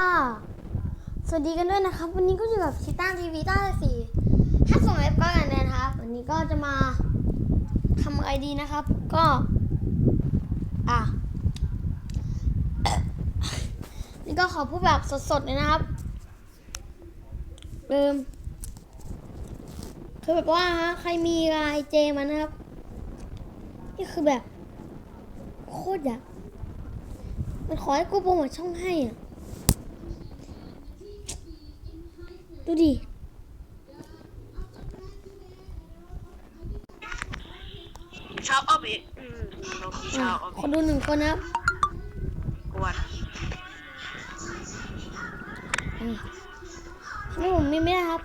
สวัสดีกันด้วยนะครับ วันนี้ก็อยู่กับชิต้าทีวีต้าสี่ถ้าส่งเล็บก็กันนะครับ วันนี้ก็จะมาทำอะไรดีนะครับ ก็ อะ นี่ก็ขอพูดแบบสดๆเลยนะครับเริ่มคือแบบว่าฮะใครมีลายเจมันนะครับ นี่คือแบบ โคตรอยากมันขอให้กูโปรโมทช่องให้อะ ดูดิ ชอบออบอีกอืมเราชอะอบออบขอดูหนึ่งคนนะครับกวนนี่ผมมีไม่ได้ครับ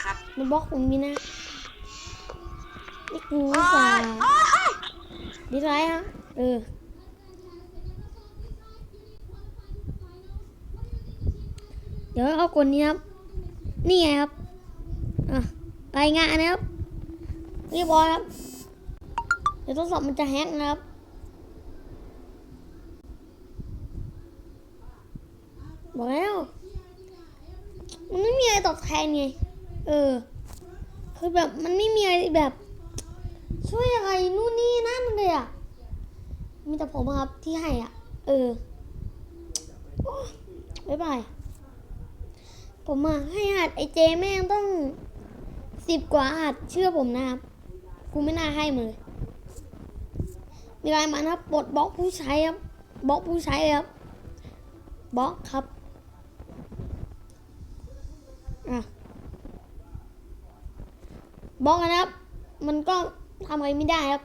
ครับในบล็อกผมมีนะ นี่กูโอ้สายโอ้ยดีไรฮะ เออ เดี๋ยวเอาคนนี้ครับ นี่ไงครับอะรายงานนะครับเรียบร้อยครับ เดี๋ยวทดสอบมันจะแฮกนะครับบอกแล้วมันไม่มีอะไรตอบแทนไง เออ คือแบบมันไม่มีอะไรแบบ ช่วยอะไรนู่นนี่นั่นเลยอะ มีแต่ผมอะครับที่ให้อะ เออบ๊ายบาย ผมอะให้หัดไอเจแม่งต้องสิบกว่าหัดเชื่อผมนะครับ กูไม่น่าให้มือเลยมีอะไรมานะครับปลดบล็อกผู้ใช้ครับบล็อกผู้ใช้ครับบล็อกครับอะบล็อกนะครับ มันก็ทำอะไรไม่ได้ครับ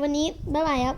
วันนี้บ๊ายบายครับ